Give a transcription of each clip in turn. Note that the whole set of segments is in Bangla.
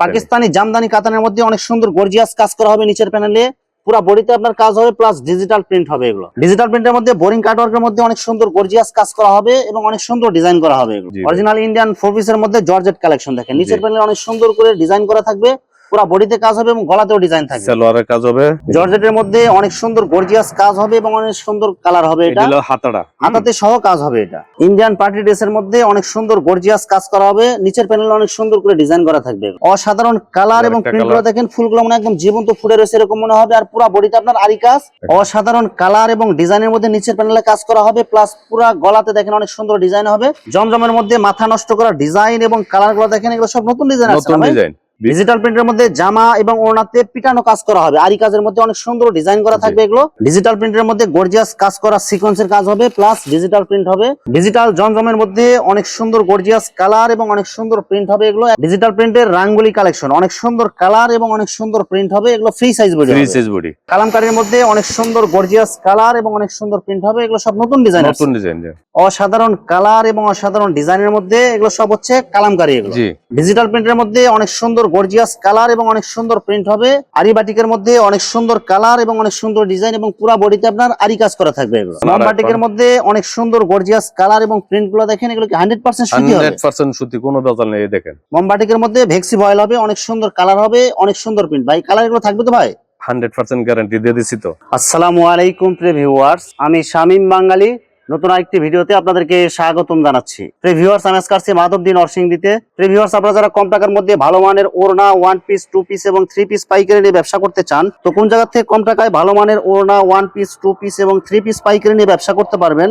পাকিস্তানি জামদানি কাতানের মধ্যে অনেক সুন্দর গর্জিয়াস কাজ করা হবে নিচের প্যানেলে। পুরো বডিতে আপনার কাজ হবে প্লাস ডিজিটাল প্রিন্ট হবে এগুলো। ডিজিটাল প্রিন্টের মধ্যে বোরিং কাটওয়ার্কের মধ্যে অনেক সুন্দর গর্জিয়াস কাজ করা হবে এবং অনেক সুন্দর ডিজাইন করা হবে এগুলো। অরিজিনাল ইন্ডিয়ান ফোর পিসের মধ্যে জর্জেট কালেকশন দেখেন। নিচের প্যানেল প্যানেলে অনেক সুন্দর করে ডিজাইন করা থাকবে। পুরো বডিতে কাজ হবে এবং গলাতেও ডিজাইন থাকবে। সালোয়ারের কাজ হবে। জর্জেটের মধ্যে অনেক সুন্দর গর্জিয়াস কাজ হবে এবং অনেক সুন্দর কালার হবে এটা। হলো হাতাটা হাতাতে সহ কাজ হবে এটা। ইন্ডিয়ান পার্টি ড্রেসের মধ্যে অনেক সুন্দর গর্জিয়াস কাজ করা হবে। নিচের প্যানেলে অনেক সুন্দর করে ডিজাইন করা থাকবে। অসাধারণ কালার এবং একটা প্রিন্টগুলো দেখেন ফুলগুলো মানে একদম জীবন্ত ফুটে রয়েছে এরকম মনে হবে। আর পুরো বডিতে আপনার আরি কাজ। অসাধারণ কালার এবং ডিজাইনের মধ্যে নিচের প্যানেলে কাজ করা হবে। প্লাস পুরো গলাতে দেখেন অনেক সুন্দর ডিজাইন হবে। জমজমের মধ্যে মাথা নষ্ট করা ডিজাইন এবং কালারগুলো দেখেন এগুলো সব নতুন ডিজাইন আছে নতুন ডিজাইন ডিজিটাল প্রিন্টের মধ্যে জামা এবং ওড়নাতে পিটানো কাজ করা হবে। আরি কাজের মধ্যে অনেক সুন্দর ডিজাইন করা থাকবে এগুলো। ডিজিটাল প্রিন্টের মধ্যে গর্জিয়াস কাজ করা সিকোয়েন্সের কাজ হবে প্লাস ডিজিটাল প্রিন্ট হবে। ডিজিটাল জমজমের মধ্যে অনেক সুন্দর গর্জিয়াস কালার এবং অনেক সুন্দর প্রিন্ট হবে এগুলো। ডিজিটাল প্রিন্টের রাঙ্গুলি কালেকশন অনেক সুন্দর কালার এবং অনেক সুন্দর প্রিন্ট হবে এগুলো free size body three size body কালামকারীর মধ্যে অনেক সুন্দর গর্জিয়াস কালার এবং অনেক সুন্দর প্রিন্ট হবে এগুলো সব নতুন ডিজাইন নতুন ডিজাইন অসাধারণ কালার এবং অসাধারণ ডিজাইনের মধ্যে এগুলো সব হচ্ছে কালামকারী এগুলো। ডিজিটাল প্রিন্টের মধ্যে অনেক সুন্দর গর্জিয়াস কালার এবং অনেক সুন্দর প্রিন্ট হবে। আরি বাটিকের মধ্যে অনেক সুন্দর কালার এবং অনেক সুন্দর ডিজাইন এবং পুরো বডিতে আপনার আরি কাজ করা থাকবে এগুলো। বাটিকের মধ্যে অনেক সুন্দর গর্জিয়াস কালার এবং প্রিন্টগুলো দেখেন এগুলো কি হান্ড্রেড পার্সেন্ট সুতি হবে। হান্ড্রেড পার্সেন্ট সুতি কোনো বেজাল নেই দেখেন। মম বাটিকের মধ্যে ভেক্সি ভয়েল হবে অনেক সুন্দর কালার হবে অনেক সুন্দর প্রিন্ট ভাই কালার এগুলো থাকবে তো ভাই? হান্ড্রেড পার্সেন্ট গ্যারান্টি দিয়ে দিছি তো। আসসালামু আলাইকুম প্রিয় ভিউয়ার্স আমি শামীম বাঙালি নতুন আরেকটি ভিডিওতে আপনাদেরকে স্বাগতম জানাচ্ছি। প্রিয় ভিউয়ার্স আমি আজকে আসছি মাধবদিন নরসিংদীতে। প্রিয় ভিউয়ার্স আপনারা যারা কম টাকার মধ্যে ভালো মানের ওড়না ওয়ান পিস টু পিস এবং থ্রি পিস পাইকারি নিয়ে ব্যবসা করতে চান, তো কোন জায়গা থেকে কম টাকায় ভালো মানের ওড়না ওয়ান পিস টু পিস এবং থ্রি পিস পাইকারি নিয়ে ব্যবসা করতে পারবেন,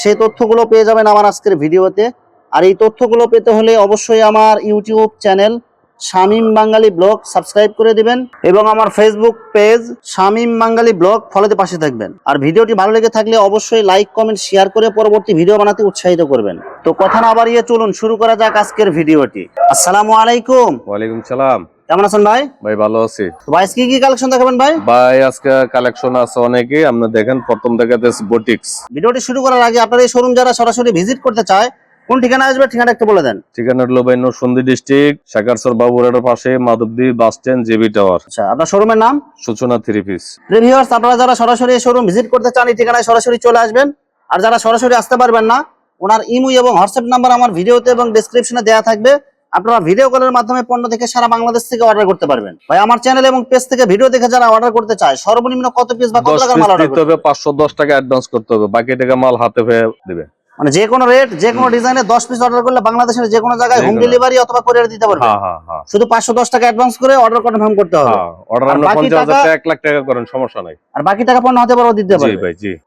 সেই তথ্যগুলো পেয়ে যাবেন আমার আজকের ভিডিওতে। আর এই তথ্যগুলো পেতে হলে অবশ্যই আমার YouTube channel Shamim Bangali blog subscribe করে দিবেন এবং আমার Facebook page Shamim Bangali blog ফলোতে পাশে থাকবেন। আর ভিডিওটি ভালো লেগে থাকলে অবশ্যই লাইক কমেন্ট শেয়ার করে পরবর্তী ভিডিও বানাতে উৎসাহিত করবেন। তো কথা না বাড়িয়ে চলুন শুরু করা যাক আজকের ভিডিওটি। আসসালামু আলাইকুম। ওয়ালাইকুম সালাম। কেমন আছেন ভাই? ভাই ভালো আছি। তো ভাই আজকে কি কালেকশন দেখাবেন ভাই? ভাই আজকে কালেকশন আছে অনেকে আপনি দেখেন প্রথম দেখাতেছে বুটিক্স ভিডিওটি শুরু করার আগে আপনার এই শোরুম যারা সরাসরি ভিজিট করতে চায় কোন ঠিকানা আসবে ঠিকানা একটু বলে দেন। ঠিকানা হলো ভাই নরসিংদী ডিস্ট্রিক্ট শাকারসর বাবুরাটের পাশে Madhabdi bus stand JB tower. আচ্ছা আপনার শোরুমের নাম? সূচনা থ্রি পিস। রিভিউয়ার্স আপনারা যারা সরাসরি শোরুম ভিজিট করতে চান এই ঠিকানায় সরাসরি চলে আসবেন। আর যারা সরাসরি আসতে পারবেন না ওনার ইমো এবং হোয়াটসঅ্যাপ নাম্বার আমার ভিডিওতে এবং ডেসক্রিপশনে দেওয়া থাকবে। আপনারা ভিডিও কলের মাধ্যমে পণ্য দেখে সারা বাংলাদেশ থেকে অর্ডার করতে পারবেন। ভাই আমার চ্যানেল এবং পেজ থেকে ভিডিও দেখে যারা অর্ডার করতে চায় সর্বনিম্ন কত পিস বা কত টাকার মাল অর্ডার করতে হবে পাঁচশো দশ টাকা অ্যাডভান্স করতে হবে বাকি টাকা মাল হাতে পেয়ে দেবে। মানে যে কোনো রেট যে কোনো ডিজাইনে দশ পিস অর্ডার করলে বাংলাদেশের যে কোনো জায়গায় হোম ডেলিভারি অথবা কোরিয়ার দিতে পারবে। হ্যাঁ হ্যাঁ হ্যাঁ। শুধু পাঁচশো দশ টাকা অ্যাডভান্স করে অর্ডার কনফার্ম করতে হবে। এক লাখ টাকা করেন সমস্যা নাই। আর বাকি টাকা পণ্য হতে পারো দিতে পারবে।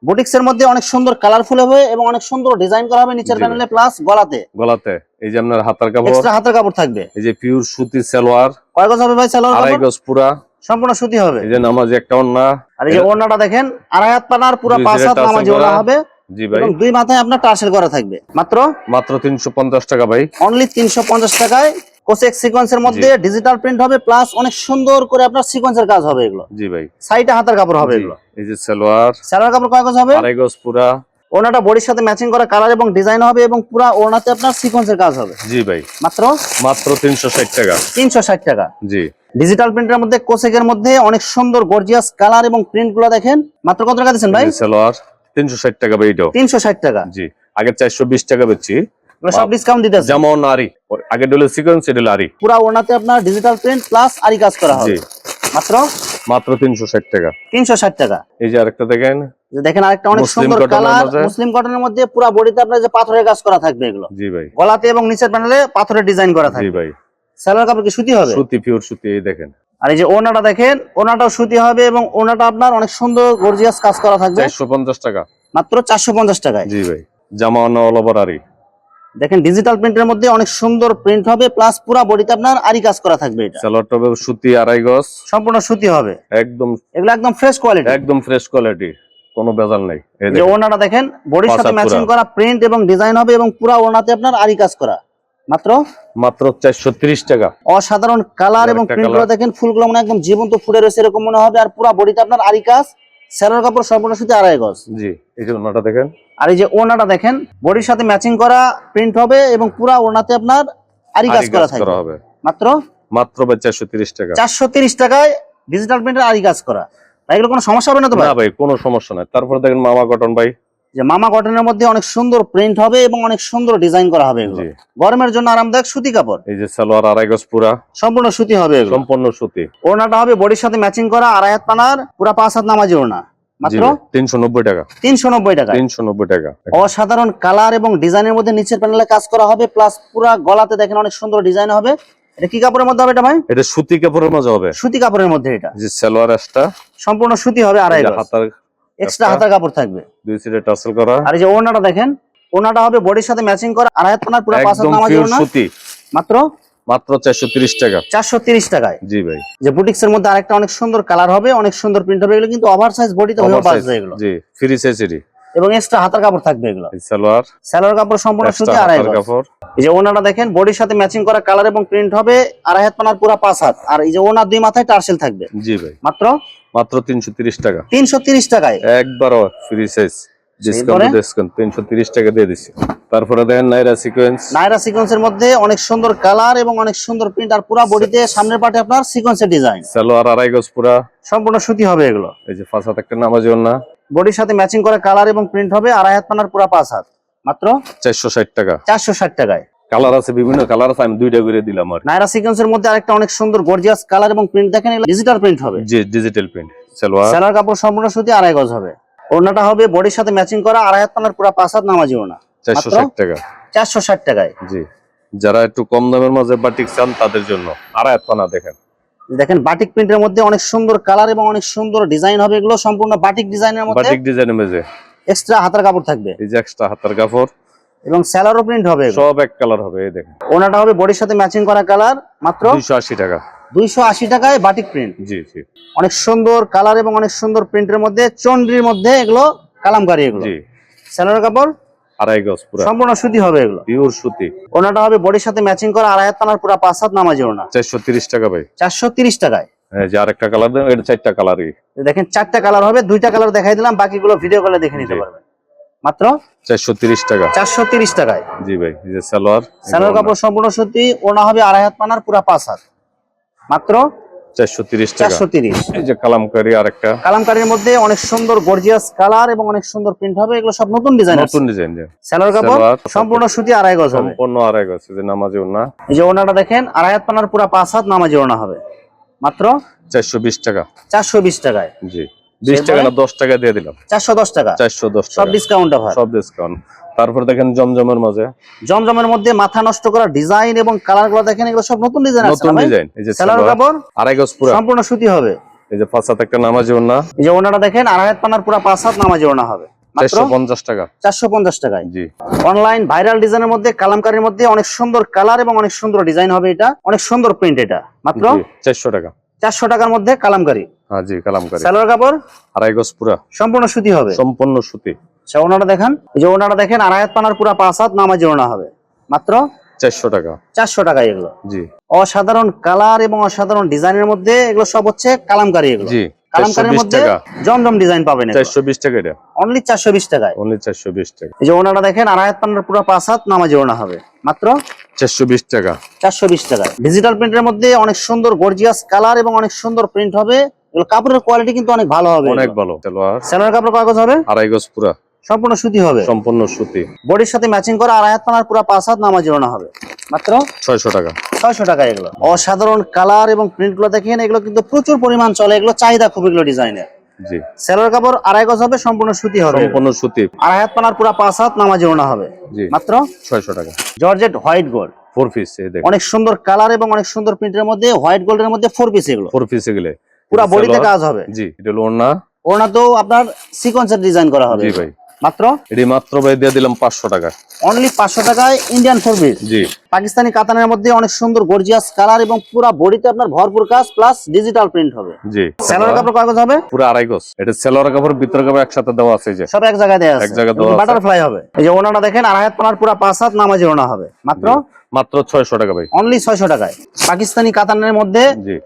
বুটিক্স এর মধ্যে অনেক সুন্দর কালারফুল হবে এবং অনেক সুন্দর ডিজাইন করা হবে নিচের প্যানেলে প্লাস গলাতে। গলাতে। এই যে আপনার হাতার কাপড়। এক্সট্রা হাতের কাপড় থাকবে। এই যে পিওর সুতি সালোয়ার। কয় গজ হবে ভাই সালোয়ার আড়াই গজ পুরা। সম্পূর্ণ সুতি হবে। এই যে নামাজ একটা অন্যা আর এই যে ওড়নাটা দেখেন আড়াই হাত পানার পুরো পাঁচ হাত নামাজি হবে। জি ভাই। দুই মাথায় আপনার টার্সেল করা থাকবে। মাত্র? মাত্র তিনশো পঞ্চাশ টাকা ভাই। অনলি তিনশো পঞ্চাশ টাকায় কোসেক সিকোয়েন্সের মধ্যে ডিজিটাল প্রিন্ট হবে প্লাস অনেক সুন্দর করে আপনার সিকোয়েন্সের কাজ হবে এগুলো। জি ভাই। সাইডে হাতের কাপড় হবে এগুলো। এই যে সালোয়ার। সালোয়ার কাপড় কয় গজ হবে? আড়াই গজ পুরা। ওড়নাটা বডির সাথে ম্যাচিং করা কালার এবং ডিজাইন হবে এবং পুরো ওড়নাতে আপনার সিকোয়েন্সের কাজ হবে। জি ভাই। মাত্র? মাত্র তিনশো ষাট টাকা। তিনশো ষাট টাকা। জি। ডিজিটাল প্রিন্টের মধ্যে কোসেকের মধ্যে অনেক সুন্দর গর্জিয়াস কালার এবং প্রিন্টগুলো দেখেন। মাত্র কত টাকা দিচ্ছেন ভাই? সালোয়ার। তিনশো ষাট টাকা ভাই এটাও তিনশো ষাট টাকা? জি আগে চারশো বিশ টাকা বেচছি। সব ডিসকাউন্ট দিতেছে। যেমন আরি আগে ডলে সিকোয়েন্স এটা আরি। পুরা ওড়নাতে আপনার ডিজিটাল প্রিন্ট প্লাস আরি কাজ করা হবে। জি। মাত্র? মাত্র তিনশো ষাট টাকা। তিনশো ষাট টাকা। এই যে আরেকটা দেখেন। যে দেখেন আরেকটা অনেক সুন্দর কালার মুসলিম কটনের মধ্যে পুরা বডিতে আপনার যে পাথরের কাজ করা থাকবে এগুলো। জি ভাই। গলাতে এবং নিচের প্যানেলে পাথরের ডিজাইন করা জি থাকবে। ভাই। সালোয়ার কাপড় কি সুতি হবে? সুতি পিওর সুতি এই দেখেন। আর এই যে ওড়নাটা দেখেন ওড়নাটাও সুতি হবে এবং ওনাটা আপনার অনেক সুন্দর গর্জিয়াস কাজ করা থাকবে। চারশো পঞ্চাশ টাকা। মাত্র চারশো পঞ্চাশ টাকায়। জি ভাই জামা অল ওভার আরি। দেখেন ডিজিটাল প্রিন্টের মধ্যে অনেক সুন্দর প্রিন্ট হবে প্লাস পুরা বডিতে আপনার আরি কাজ করা থাকবে এটা। সালোয়ারটা হবে সুতি আড়াই গজ। সম্পূর্ণ সুতি হবে। একদম এগুলো একদম ফ্রেশ কোয়ালিটি একদম ফ্রেশ কোয়ালিটি কোনো বেজাল নাই। এই যে ওনাটা দেখেন বডির সাথে ম্যাচিং করা প্রিন্ট এবং ডিজাইন হবে এবং পুরা ওনাতে আপনার আরি কাজ করা। মাত্র? মাত্র চারশো টাকা। অসাধারণ কালার এবং আরেকটা প্রিন্টগুলো colour। দেখেন ফুলগুলো মানে একদম জীবন্ত ফুটে রয়েছে এরকম মনে হবে আর পুরা বডিতে আপনার আরি কাজ স্যারের কাপড় সম্পূর্ণ সুতি আড়াই গজ। জি এই যে ওনাটা দেখেন। আর এই যে ওড়নাটা দেখেন বডির সাথে ম্যাচিং করা প্রিন্ট হবে এবং পুরা ওড়নাতে আপনার আরি কাজ করা থাকবে। হবে। মাত্র? মাত্র চারশো তিরিশ টাকা। চারশো তিরিশ টাকায় ডিজিটাল প্রিন্টের আরি কাজ করা। ভাই এগুলো কোনো সমস্যা হবে না তো ভাই? না ভাই কোনো সমস্যা নাই। তারপর দেখেন মামা কটন ভাই। যে মামা কটনের মধ্যে অনেক সুন্দর প্রিন্ট হবে এবং অনেক সুন্দর ডিজাইন করা হবে এগুলো। গরমের জন্য আরামদায়ক সুতি কাপড়। এই যে সালোয়ার আড়াই গজ পুরা। সম্পূর্ণ সুতি হবে এগুলো। সম্পূর্ণ সুতি। ওড়নাটা হবে বডির সাথে ম্যাচিং করা আড়াই হাত পানার পুরা পাঁচ হাত নামাজি ওড়না। মাত্র টাকা তিনশো নব্বই টাকা। তিনশো নব্বই টাকা। অসাধারণ কালার এবং ডিজাইনের মধ্যে নিচের প্যানেলে কাজ করা হবে প্লাস পুরা গলাতে দেখেন অনেক সুন্দর ডিজাইন হবে। এটা কি কাপড়ের মধ্যে হবে এটা ভাই? এটা সুতি কাপড়ের মাঝে হবে। সুতি কাপড়ের মধ্যে এটা। যে সালোয়ার সম্পূর্ণ সুতি হবে আড়াই হাতার এক্সট্রা হাতার কাপড় থাকবে। দুই সিটে টাসেল করা। আর এই যে ওড়নাটা দেখেন ওড়নাটা হবে বডির সাথে ম্যাচিং করা আড়াই হাত পুরা পাঁচ হাত নামাজি ওড়না। সুতি। মাত্র? মাত্র চারশো তিরিশ টাকা। চারশো তিরিশ টাকায়। জি ভাই। যে বুটিক্স এর মধ্যে আরেকটা অনেক সুন্দর কালার হবে অনেক সুন্দর প্রিন্ট হবে এগুলো কিন্তু ওভার সাইজ বডিতে হয়েও Oversize, বাজবে এগুলো। জি ফ্রি সাইজেরই এবং এক্সট্রা হাতার কাপড় থাকবে এগুলো। সালোয়ার স্যালোয়ার কাপড় সম্পূর্ণ সুতি extra আড়াই কাপড়। এই যে ওনাটা দেখেন বডির সাথে ম্যাচিং করা কালার এবং প্রিন্ট হবে আড়াই হাত পানার পুরা পাঁচ হাত। আর এই যে ওনার দুই মাথায় টার্সেল থাকবে। জি ভাই। মাত্র? মাত্র তিনশো তিরিশ টাকা। তিনশো তিরিশ টাকায়? একবারও ফ্রি সাইজ ডিসকাউন্ট ডিসকাউন্ট তিনশো তিরিশ টাকা দিয়ে দিচ্ছি তারপরে দেখেন নাইরা সিকোয়েন্স নাইরা সিকোয়েন্সের মধ্যে অনেক সুন্দর কালার এবং অনেক সুন্দর প্রিন্ট আর পুরা বডিতে সামনের পাটে আপনার সিকোয়েন্সের ডিজাইন সালোয়ার আড়াই গজ পুরা। সম্পূর্ণ সুতি হবে এগুলো। এই যে ফাঁসাত একটা নামাজি না বডির সাথে ম্যাচিং করা কালার এবং প্রিন্ট হবে আড়াই হাত পানার পুরা পাঁচ হাত। মাত্র চারশো ষাট টাকা। চারশো ষাট টাকায়। কালার আছে বিভিন্ন কালার আছে আমি দুইটা করে দিলাম আর নাইরা সিকোয়েন্সের মধ্যে আরেকটা অনেক সুন্দর গর্জিয়াস কালার এবং প্রিন্ট দেখেন ডিজিটাল প্রিন্ট হবে। জি ডিজিটাল প্রিন্ট সালোয়ার। সেলার কাপড় সম্পূর্ণ সুতি আড়াই গজ হবে। ওড়নাটা হবে বডির সাথে ম্যাচিং করা আড়াই হাত পানার পুরা পাঁচ হাত নামাজি ওড়না চারশো মাত্র? ষাট টাকা। চারশো ষাট টাকায়। জি যারা একটু কম দামের মাঝে বাটিক চান তাদের জন্য। আড়াই হাত পানা দেখেন। দেখেন বাটিক প্রিন্টের মধ্যে অনেক সুন্দর কালার এবং অনেক সুন্দর ডিজাইন হবে এগুলো সম্পূর্ণ বাটিক ডিজাইনের মধ্যে। বাটিক ডিজাইনের মেঝে। এক্সট্রা হাতার কাপড় থাকবে। এই যে এক্সট্রা হাতার কাপড়। এবং স্যালারও প্রিন্ট হবে সব এক কালার হবে এই দেখেন। ওনাটা হবে বডির সাথে ম্যাচিং করা কালার মাত্র দুইশো আশি টাকা। দুইশো আশি টাকায় বাটিক প্রিন্ট জি জি। অনেক সুন্দর কালার এবং অনেক সুন্দর প্রিন্টের মধ্যে চন্ড্রির মধ্যে এগুলো কালামকারি এগুলো। জি। স্যালার কাপড় আড়াই গজ পুরা। সম্পূর্ণ সুতি হবে এগুলো। পিওর সুতি। ওনাটা হবে বডির সাথে ম্যাচিং করা আড়াই হাত পানার পুরা পাঁচ হাত নামাজি ওনা। চারশো তিরিশ টাকা ভাই। চারশো তিরিশ টাকায়। এই যে আরেকটা কালার দেন এটা চারটা কালারই দেখেন চারটা কালার হবে দুইটা কালার দেখাই দিলাম বাকিগুলো ভিডিও কলে দেখে নিতে। পারবেন। মাত্র চারশো তিরিশ টাকা। চারশো তিরিশ টাকায়। জি ভাই এই যে সালোয়ার স্যালোর কাপড় সম্পূর্ণ সুতি ওনা হবে আড়াই হাত পানার পুরা পাঁচ হাত। মাত্র চারশো তিরিশ টাকা। চারশো তিরিশ। এই যে কালামকারি আরেকটা। কালামকারীর মধ্যে অনেক সুন্দর গর্জিয়াস কালার এবং অনেক সুন্দর প্রিন্ট হবে। এগুলো সব নতুন ডিজাইন নতুন ডিজাইন স্যালোর কাপড় সম্পূর্ণ সুতি আড়াই গজ হবে। সম্পূর্ণ আড়াই গজ যে নামাজি না এই যে ওনাটা দেখেন আড়াই হাত পানার পুরা পাঁচ হাত নামাজি ওনা হবে। মাত্র চারশো বিশ টাকা। চারশো বিশ টাকায়। জি। টাকা না টাকা দিয়ে দিলাম। সব টাকা। ডিসকাউন্ট অফার সব ডিসকাউন্ট তারপর দেখেন জমজমের মাঝে। জমজমের মধ্যে মাথা নষ্ট করা ডিজাইন এবং কালারগুলো দেখেন এগুলো সব নতুন ডিজাইন আছে নতুন ডিজাইন এই যে সালোয়ার, কাপড়? আড়াই গজ পুরা। সম্পূর্ণ সুতি হবে। এই যে ফাঁসাত একটা নামাজি না এই যে ওনাটা দেখেন আড়াই হাত পানার পুরা পাঁচ হাত নামাজি ওনা হবে। টাকা। টাকায়। জি। অনলাইন ভাইরাল ডিজাইনের মধ্যে কালামকারীর মধ্যে অনেক সুন্দর কালার এবং অনেক সুন্দর ডিজাইন হবে এটা। অনেক সুন্দর প্রিন্ট এটা। মাত্র জি, চারশো টাকা। চারশো টাকার মধ্যে কালামকারী। হ্যাঁ জি কালামকারি। সালোয়ার কাপড়? আড়াই গজ পুরা। সম্পূর্ণ সুতি হবে? সম্পূর্ণ সুতি। আচ্ছা ওনাটা দেখেন। এই যে ওনাটা দেখেন আড়াই হাত পানার পুরা পাঁচ হাত নামাজি ওনা হবে। মাত্র চারশো টাকা। চারশো টাকা এগুলো। জি। অসাধারণ কালার এবং অসাধারণ ডিজাইনের মধ্যে এগুলো সব হচ্ছে কালামকারী এগুলো। জি। কালামকারীর মধ্যে জমজম ডিজাইন পাবেন চারশো বিশ টাকা এটা। অনলি চারশো বিশ টাকায়। অনলি চারশো বিশ টাকা। এই যে ওনাটা দেখেন পুরা পাঁচ হাত নামাজি ওনা হবে। মাত্র চারশো বিশ টাকা। চারশো বিশ টাকায়। ডিজিটাল প্রিন্টের মধ্যে অনেক সুন্দর গর্জিয়াস কালার এবং অনেক সুন্দর প্রিন্ট হবে। কাপড়ের কোয়ালিটি কিন্তু অনেক ভালো হবে। অনেক ভালো। সালোয়ার। কাপড় কাগজ হবে? আড়াই গজ পুরা। সম্পূর্ণ সুতি হবে। সম্পূর্ণ সুতি। বডির সাথে ম্যাচিং করা আড়াই হাত পানার পুরা পাঁচ হাত নামাজি ওনা হবে। মাত্র ছয়শো টাকা। ছয়শো টাকা এগুলো। অসাধারণ কালার এবং প্রিন্টগুলো দেখেন এগুলো কিন্তু প্রচুর পরিমাণ চলে। এগুলো চাহিদা খুব এগুলো ডিজাইনের জি। কাপড় আড়াই গজ হবে সম্পূর্ণ সুতি হবে। সম্পূর্ণ সুতি। আড়াই হাত পানার পুরা পাঁচ হাত নামাজি ওনা হবে। জি। মাত্র ছয়শো টাকা। Georgette white gold four piece অনেক সুন্দর কালার এবং অনেক সুন্দর প্রিন্টের মধ্যে হোয়াইট গোল্ডের মধ্যে ফোর পিস এগুলো। ফোর পিস এগুলো। পুরা বডিতে কাজ হবে। জি এটা ওড়না। ওনা তো আপনার সিকোয়েন্সের ডিজাইন করা হবে। জি ভাই। মাত্র? এটি মাত্র ভাই দিয়ে দিলাম পাঁচশো টাকা। অনলি পাঁচশো টাকায় ইন্ডিয়ান জি। পাকিস্তানি কাতানের মধ্যে অনেক সুন্দর গর্জিয়াস কালার এবং পুরা বডিতে আপনার ভরপুর কাজ প্লাস ডিজিটাল প্রিন্ট হবে। জি। কাপড় হবে? পুরো আড়াই গজ। এটা কাপড় ভিতর কাপড় একসাথে দেওয়া আছে যে। সব এক জায়গায় দেওয়া আছে। এক জায়গায় দেওয়া। বাটারফ্লাই হবে। এই যে ওনাটা দেখেন আড়াই হাত পানার পুরা পাঁচ হাত নামাজি ওনা হবে। মাত্র? মাত্র ছয়শো টাকা ভাই। অনলি ছয়শো টাকায়। পাকিস্তানি কাতানের মধ্যে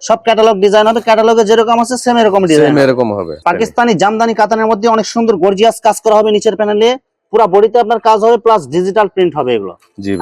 সব ক্যাটালগ ডিজাইন হবে ক্যাটালগে যেরকম আছে সেম এরকম ডিজাইন সেম এরকম হবে পাকিস্তানি জামদানি কাতানের মধ্যে অনেক সুন্দর গর্জিয়াস কাজ করা হবে নিচের প্যানেলে পুরো বডিতে আপনার কাজ হবে প্লাস ডিজিটাল প্রিন্ট হবে এগুলো।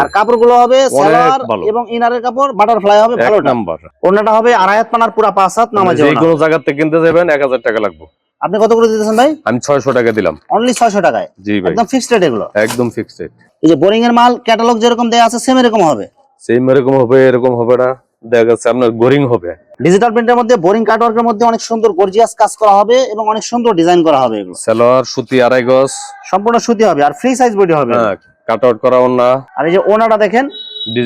আর কাপড়গুলো হবে সালোয়ার এবং ইনারের কাপড় বাটারফ্লাই হবে ভালোটা। নাম্বার। ওড়নাটা হবে আড়াই হাত পানার পুরা পাঁচ হাত নামাজ যে কোনো জায়গা থেকে কিনতে যাবেন এক হাজার টাকা লাগবে। আপনি কত করে দিতেছেন ভাই? আমি ছয়শো টাকা দিলাম। অনলি ছয়শো টাকায়? জি ভাই। একদম ফিক্সড রেট এগুলো? একদম ফিক্সড রেট এই যে বোরিং এর মাল ক্যাটালগ যেরকম দেয়া আছে সেম এরকম হবে? সেম এরকম হবে এরকম হবে না। দেখা যাচ্ছে আপনার বোরিং হবে। ডিজিটাল প্রিন্টের মধ্যে বোরিং কাটওয়ার্কের মধ্যে অনেক সুন্দর গর্জিয়াস কাজ করা হবে এবং অনেক সুন্দর ডিজাইন করা হবে এগুলো। সালোয়ার সুতি আড়াই গজ। সম্পূর্ণ সুতি হবে আর ফ্রি সাইজ বডি হবে। হ্যাঁ কাট আউট করা ওনা আর এই যে ওনাটা দেখেন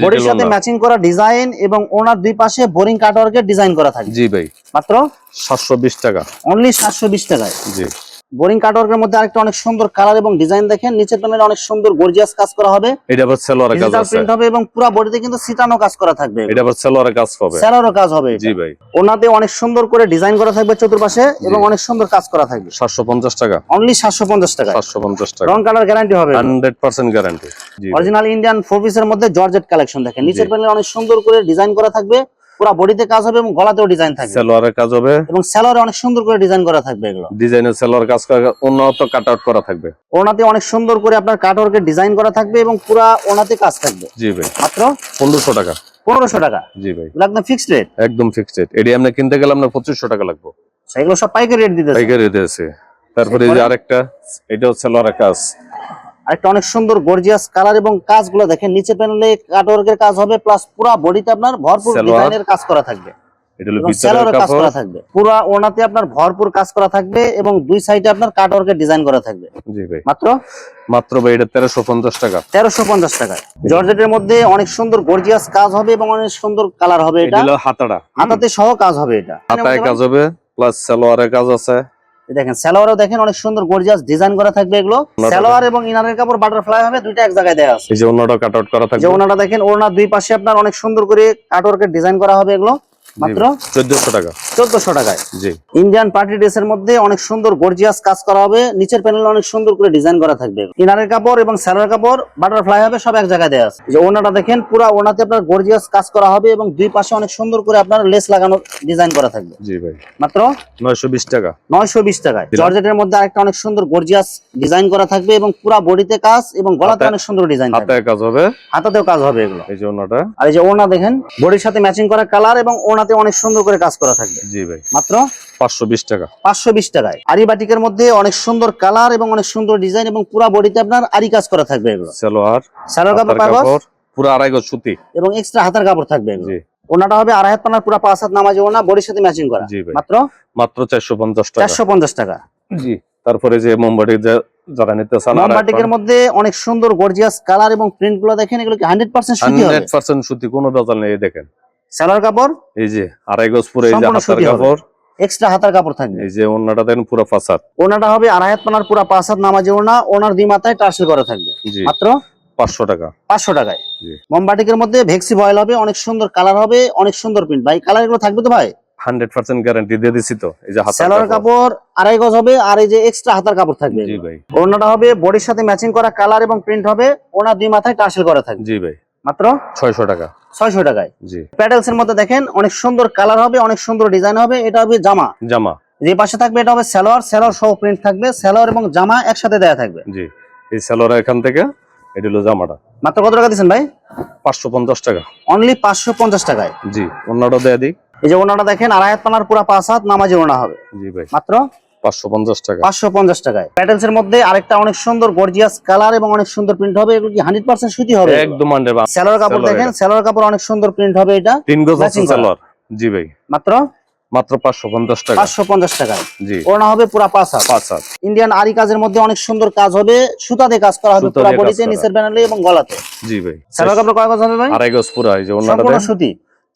বডির সাথে ম্যাচিং করা ডিজাইন এবং ওনার দুই পাশে বোরিং কাটওয়ার্কের ডিজাইন করা থাকে। জি ভাই। মাত্র সাতশো বিশ টাকা। অনলি সাতশো বিশ টাকায়। জি। বোরিং কাটওয়ার্কের মধ্যে আরেকটা অনেক সুন্দর কালার এবং ডিজাইন দেখেন। নিচের প্যানেলে অনেক সুন্দর গর্জিয়াস কাজ করা হবে। এটা আবার সালোয়ারের কাজ আছে। প্রিন্ট হবে এবং পুরো বডিতে কিন্তু সিটানো কাজ করা থাকবে। এটা আবার সালোয়ারের কাজ হবে। স্যালারও কাজ হবে জি ভাই। ওনাতে অনেক সুন্দর করে ডিজাইন করা থাকবে চতুর্পাশে এবং অনেক সুন্দর কাজ করা থাকবে। সাতশো পঞ্চাশ টাকা। অনলি সাতশো পঞ্চাশ টাকা সাতশো পঞ্চাশ টাকা। রং কালার গ্যারান্টি হবে হান্ড্রেড পার্সেন্ট গ্যারান্টি জি অরিজিনাল ইন্ডিয়ান ফোর পিসের মধ্যে জর্জেট কালেকশন দেখেন। নিচের। প্যানেলে অনেক সুন্দর করে ডিজাইন করা থাকবে। পুরো বডিতে কাজ হবে এবং গলাতেও ডিজাইন থাকবে। সালোয়ারের কাজ হবে। এবং স্যালোয়ারে অনেক সুন্দর করে ডিজাইন করা থাকবে এগুলো। ডিজাইনের সালোয়ার কাজ করা উন্নত কাট আউট করা থাকবে। ওনাতে অনেক সুন্দর করে আপনার কাটওয়ার্কের ডিজাইন করা থাকবে এবং পুরা ওনাতে কাজ থাকবে। জি ভাই। মাত্র পনেরোশো টাকা। পনেরোশো টাকা। জি ভাই। একদম ফিক্সড রেট একদম ফিক্সড এটি আমরা কিনতে গেলে আপনার পঁচিশশো টাকা লাগবে। সেগুলো সব পাইকারি রেট দিতেছে। পাইকারি দিয়েছে। তারপরে এই যে আরেকটা এটা হচ্ছে সালোয়ারের কাজ আরেকটা অনেক সুন্দর গর্জিয়াস কালার এবং কাজগুলো দেখেন নিচে প্যানেলে কাটওয়ার্কের কাজ হবে প্লাস পুরা বডিতে আপনার ভরপুর ডিজাইনের কাজ করা থাকবে। কাজ করা পুরা আপনার ভরপুর কাজ করা থাকবে এবং দুই সাইডে আপনার কাটওয়ার্কের ডিজাইন করা থাকবে। জি ভাই। মাত্র? মাত্র ভাই এটা টাকা। তেরোশো পঞ্চাশ টাকায় জর্জেটের মধ্যে অনেক সুন্দর গর্জিয়াস কাজ হবে এবং অনেক সুন্দর কালার হবে এটা। এটা হলো হাতাটা হাতাতে সহ কাজ হবে এটা। হাতায় কাজ হবে প্লাস সালোয়ারের কাজ আছে। দেখেন সালোয়ারও দেখেন অনেক সুন্দর গর্জিয়াস ডিজাইন করা থাকবে এগুলো। ওনাটা সালোয়ার এবং ইনারের কাপড় বাটারফ্লাই হবে দুইটা এক জায়গায় দেওয়া আছে। এই যে অন্যটা কাট আউট করা থাকবে। যে ওনাটা দেখেন ওনার দুই পাশে আপনার অনেক সুন্দর করে কাটওয়ার্কের ডিজাইন করা হবে এগুলো মাত্র 1400 টাকা। চোদ্দশো টাকায়। জি। ইন্ডিয়ান পার্টি ড্রেসের মধ্যে অনেক সুন্দর গর্জিয়াস কাজ করা হবে। নিচের প্যানেলে অনেক সুন্দর করে ডিজাইন করা থাকবে। ইনারের কাপড় এবং স্যালোয়ার কাপড় বাটারফ্লাই হবে সব এক জায়গায় দেওয়া আছে। যে ওনাটা দেখেন পুরো ওনাতে আপনার গর্জিয়াস কাজ করা হবে এবং দুই পাশে অনেক সুন্দর করে আপনার লেস লাগানো ডিজাইন করা থাকবে। জি ভাই। মাত্র নয়শো বিশ টাকা। নয়শো বিশ টাকায়। জর্জেটের মধ্যে আরেকটা অনেক সুন্দর গর্জিয়াস ডিজাইন করা থাকবে এবং পুরো বডিতে কাজ এবং গলাতে অনেক সুন্দর ডিজাইন থাকবে। হাতায় কাজ হবে। হাতাতেও কাজ হবে এগুলো। এই যে অন্যটা আর এই যে ওনা দেখেন বডির সাথে ম্যাচিং করা কালার এবং ওনাতে অনেক সুন্দর করে কাজ করা থাকবে। জি ভাই। মাত্র? পাঁচশো বিশ টাকা। পাঁচশো বিশ টাকায়। আরি বাটিকের মধ্যে অনেক সুন্দর কালার এবং অনেক সুন্দর ডিজাইন এবং পুরো বডিতে আপনার আরি কাজ করা থাকবে এগুলো। সালোয়ার সালোয়ার কাপড় হাতার পুরো আড়াই গজ সুতি। এবং এক্সট্রা হাতার কাপড় থাকবে এগুলো। জি। ওনাটা হবে আড়াই হাত পানার পুরো পাঁচ হাত নামাজি ওনা বডির সাথে ম্যাচিং করা। মাত্র? মাত্র চারশো পঞ্চাশ টাকা। চারশো পঞ্চাশ টাকা। জি। তারপরে যে মোমবাটি যারা নিতে চান মধ্যে অনেক সুন্দর গর্জিয়াস কালার এবং প্রিন্টগুলো দেখেন এগুলো কি হান্ড্রেড পার্সেন্ট সুতি হান্ড্রেড পার্সেন্ট সুতি কোনো নেই দেখেন। সালোয়ার কাপড়? এই যে আড়াই গজ পুরো এই যে হাতার কাপড়। এক্সট্রা হাতার কাপড় থাকবে। এই যে অন্যটা দেখেন পুরো ফাসাদ ওনাটা হবে আড়াই হাত পানার পুরো পাঁচ হাত নামাজি ওনা ওনার দুই মাথায় টার্সেল করা থাকবে। মাত্র পাঁচশো টাকা। পাঁচশো টাকায়। জি। মোমবাটিকের মধ্যে ভেক্সি বয়েল হবে অনেক সুন্দর কালার হবে অনেক সুন্দর প্রিন্ট। ভাই কালার এগুলো থাকবে তো ভাই? হান্ড্রেড পার্সেন্ট গ্যারান্টি দিয়ে দিছি তো এই যে হাতার সালোয়ার কাপড়। আড়াই গজ হবে আর এই যে এক্সট্রা হাতার কাপড় থাকবে জি ভাই। ওনাটা হবে বডির সাথে ম্যাচিং করা কালার এবং প্রিন্ট হবে ওনার দুই মাথায় টার্সেল করা থাকবে। জি ভাই। মাত্র ছয়শো টাকা। ছয়শো টাকায়। জি। প্যাডেলস এর মধ্যে দেখেন অনেক সুন্দর কালার হবে অনেক সুন্দর ডিজাইন হবে এটা হবে জামা। জামা। যে পাশে থাকবে এটা হবে সালোয়ার সালোয়ার সহ প্রিন্ট থাকবে সালোয়ার এবং জামা একসাথে দেয়া থাকবে। জি এই সালোয়ার এখান থেকে এটা হলো জামাটা। মাত্র কত টাকা দিচ্ছেন ভাই? পাঁচশো পঞ্চাশ টাকা। অনলি পাঁচশো পঞ্চাশ টাকায়। জি অন্যটা দেয়া দিই। এই যে ওনাটা দেখেন আড়াই হাত পানার পুরা পাঁচ হাত নামাজি ওনা হবে। জি ভাই। মাত্র পাঁচশো পঞ্চাশ টাকা পাঁচশো পঞ্চাশ টাকায়। প্যাটেলস এর মধ্যে আরেকটা অনেক সুন্দর গর্জিয়াস কালার এবং অনেক সুন্দর প্রিন্ট হবে। এগুলো কি হান্ড্রেড পার্সেন্ট সুতি হবে? একদম আন্ডার সালোয়ার কাপড় দেখেন এটা। কাপড় অনেক সুন্দর প্রিন্ট হবে এটা। তিন গজ আছে Matching করা। সালোয়ার জি ভাই। মাত্র? মাত্র টাকা। হবে পুরা পাঁচ হাত। পাঁচ হাত। ইন্ডিয়ান আরি কাজের মধ্যে অনেক সুন্দর কাজ হবে। সুতাতে কাজ করা হবে বডিতে। নিচের প্যানেলে এবং গলাতে। জি ভাই। সালোয়ার কাপড় কয় গজ হবে ভাই? আড়াই গজ পুরা এই যে অন্যটা সুতি।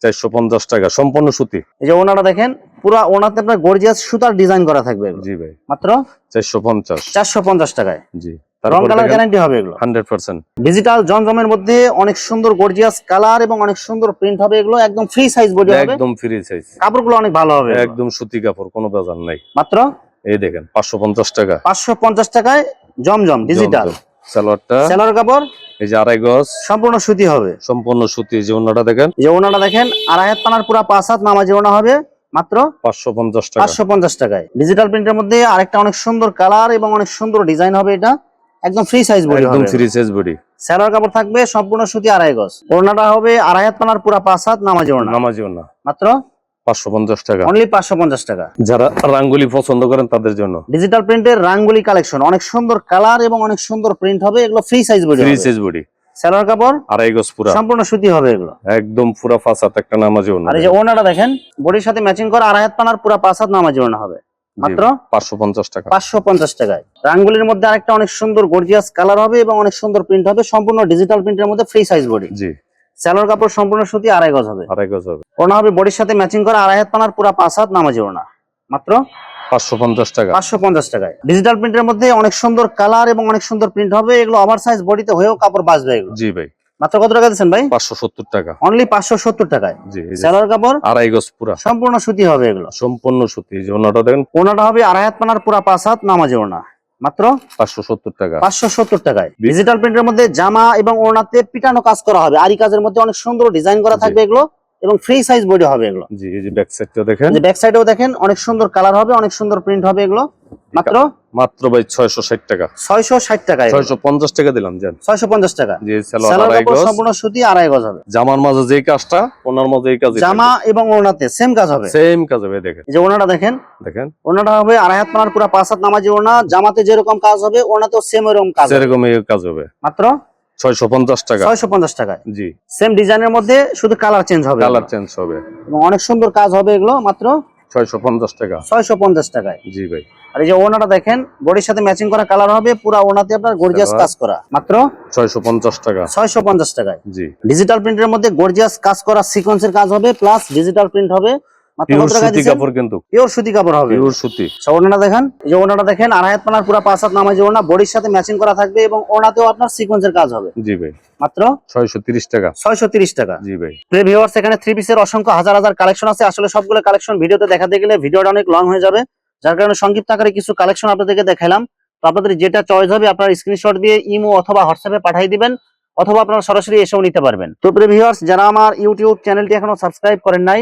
চারশো পঞ্চাশ টাকা সম্পূর্ণ সুতি। এই যে ওনাটা দেখেন পুরা ওনাতে আপনার গর্জিয়াস সুতার ডিজাইন করা থাকবে জি ভাই। মাত্র? চারশো পঞ্চাশ। চারশো পঞ্চাশ টাকায়। জি। রং কালার গ্যারান্টি হবে এগুলো। Hundred percent. ডিজিটাল জমজমের মধ্যে অনেক সুন্দর গর্জিয়াস কালার এবং অনেক সুন্দর প্রিন্ট হবে এগুলো। একদম ফ্রি সাইজ বডি হবে। একদম ফ্রি সাইজ কাপড়গুলো অনেক ভালো হবে একদম সুতি কাপড় কোনো বাজার নাই। মাত্র? এই দেখেন পাঁচশো পঞ্চাশ টাকা। পাঁচশো পঞ্চাশ টাকায় জমজম ডিজিটাল। সালোয়ারটা। সেলার কাপড়? এই যে আড়াই গজ। সম্পূর্ণ সুতি হবে। সম্পূর্ণ সুতি যে অন্যটা দেখেন। যে ওনাটা দেখেন আড়াই হাত পানার পুরা পাঁচ হাত নামাজি ওনা হবে মাত্র পাঁচশো পঞ্চাশ টাকা। পাঁচশো পঞ্চাশ টাকায়। ডিজিটাল প্রিন্টের মধ্যে আরেকটা অনেক সুন্দর কালার এবং অনেক সুন্দর ডিজাইন হবে এটা। একদম ফ্রি সাইজ বডি একদম থ্রি সাইজ বডি স্যালোয়ার কাপড় থাকবে সম্পূর্ণ সুতি আড়াই গজ। ওড়নাটা হবে আড়াই হাত পানার পুরা পাঁচ হাত নামাজি ওড়না। নামাজিও না মাত্র পাঁচশো পঞ্চাশ টাকা। অনলি পাঁচশো পঞ্চাশ টাকা। যারা রাঙ্গুলি পছন্দ করেন তাদের জন্য। ডিজিটাল প্রিন্টের রাঙ্গুলি কালেকশন অনেক সুন্দর কালার এবং অনেক সুন্দর প্রিন্ট হবে। এগুলো free size body three size body salwar কাপড়? আড়াই গজ পুরা। সম্পূর্ণ সুতি হবে এগুলো। একদম পুরা একটা আর এই যে দেখেন বডির সাথে ম্যাচিং করা আড়াই হাত পানার পুরা নামাজি হবে। মাত্র? পাঁচশো পঞ্চাশ টাকা। পাঁচশো পঞ্চাশ টাকায়। রাঙ্গুলির মধ্যে আরেকটা অনেক সুন্দর গর্জিয়াস কালার হবে এবং অনেক সুন্দর প্রিন্ট হবে। সম্পূর্ণ ডিজিটাল প্রিন্টের মধ্যে ফ্রি সাইজ বডি জি। স্যালোয়ার কাপড় সম্পূর্ণ সুতি আড়াই গজ হবে। আড়াই গজ হবে। ওড়না হবে বডির সাথে ম্যাচিং করা আড়াই হাত পানার পুরা পাঁচ হাত নামাজি ওড়না। মাত্র পাঁচশো পঞ্চাশ টাকা। পাঁচশো পঞ্চাশ টাকায়। ডিজিটাল প্রিন্টের মধ্যে অনেক সুন্দর কালার এবং অনেক সুন্দর প্রিন্ট হবে এগুলো ওভার সাইজ বডিতে হয়েও কাপড় বাঁচবে এগুলো। জি ভাই। মাত্র কত টাকা দিচ্ছেন ভাই? পাঁচশো সত্তর টাকা। অনলি পাঁচশো সত্তর টাকায়। স্যালোয়ার কাপড় আড়াই গজ পুরা। সম্পূর্ণ সুতি হবে এগুলো। সম্পূর্ণ সুতি। যে ওনাটা দেখেন। ওনাটা হবে আড়াই হাত পানার পুরা পাঁচ হাত নামাজি ওড়না। মাত্র পাঁচশো সত্তর টাকা। পাঁচশো সত্তর টাকায়। ডিজিটাল প্রিন্টের মধ্যে জামা এবং ওড়নাতে পিটানো কাজ করা হবে। আরি কাজের মধ্যে অনেক সুন্দর ডিজাইন করা থাকবে এগুলো। এবং ফ্রি সাইজ বডি হবে এগুলো। জি এই যে ব্যাক সাইডটা দেখেন। যে ব্যাক সাইডেও দেখেন অনেক সুন্দর কালার হবে অনেক সুন্দর প্রিন্ট হবে এগুলো। মাত্র? মাত্র ভাই ছয়শো ষাট টাকা। ছয়শো ষাট টাকায়। ছয়শো পঞ্চাশ টাকা দিলাম জান। ছয়শো পঞ্চাশ টাকা। যে সালোয়ার আড়াই গজ। সম্পূর্ণ সুতি আড়াই গজ হবে। জামার মাঝে যে কাজটা ওনার মাঝে এই কাজ জামা এবং ওনাতে সেম কাজ হবে। সেম কাজ হবে দেখেন। এই যে ওড়নাটা দেখেন। দেখেন। ওড়নাটা হবে আড়াই হাত পানার পুরা পাঁচ হাত নামাজি ওড়না। জামাতে যেরকম কাজ হবে ওড়নাতেও সেম এরকম কাজ হবে। সেরকম এই কাজ হবে। মাত্র? ছয়শো পঞ্চাশ টাকা। টাকায়। জি। সেম ডিজাইনের মধ্যে শুধু কালার চেঞ্জ হবে কালার চেঞ্জ হবে। এবং অনেক সুন্দর কাজ হবে এগুলো মাত্র ছয়শো পঞ্চাশ টাকা। ছয়শো পঞ্চাশ টাকায়। জি ভাই। আর এই যে ওড়নাটা দেখেন বডির সাথে ম্যাচিং করা কালার হবে পুরা ওড়নাতে আপনার গর্জিয়াস কাজ করা। মাত্র ছয়শো পঞ্চাশ টাকা। ছয়শো পঞ্চাশ টাকায়। জি। ডিজিটাল প্রিন্টের মধ্যে গর্জিয়াস কাজ করা সিকোয়েন্সের কাজ হবে প্লাস ডিজিটাল প্রিন্ট হবে সুতি কাপড় কিন্তু। পিওর সুতি কাপড় হবে। পিওর সুতি। ওড়নাটা দেখেন এই যে ওড়নাটা দেখেন আড়াই পানার পুরা পাঁচ হাত নামাজি ওড়না বডির সাথে ম্যাচিং করা থাকবে এবং ওড়নাতেও আপনার সিকোয়েন্সের কাজ হবে। জি ভাই। মাত্র ছয়শো তিরিশ টাকা। ছয়শো তিরিশ টাকা। জি ভাই। প্রিয় ভিউয়ার্স এখানে থ্রি পিসের অসংখ্য হাজার হাজার কালেকশন আছে। আসলে সবগুলো কালেকশন ভিডিওতে দেখাতে গেলে ভিডিওটা অনেক লং হয়ে যাবে। যার কারণে সংক্ষিপ্ত আকারে কিছু কালেকশন আপনাদেরকে দেখালাম তো আপনাদের যেটা চয়েস হবে আপনার স্ক্রিনশট দিয়ে ইমো অথবা হোয়াটসঅ্যাপে পাঠিয়ে দিবেন অথবা আপনারা সরাসরি এসেও নিতে পারবেন। তো প্রিয় ভিউয়ার্স যারা আমার ইউটিউব চ্যানেলটি এখনও সাবস্ক্রাইব করেন নাই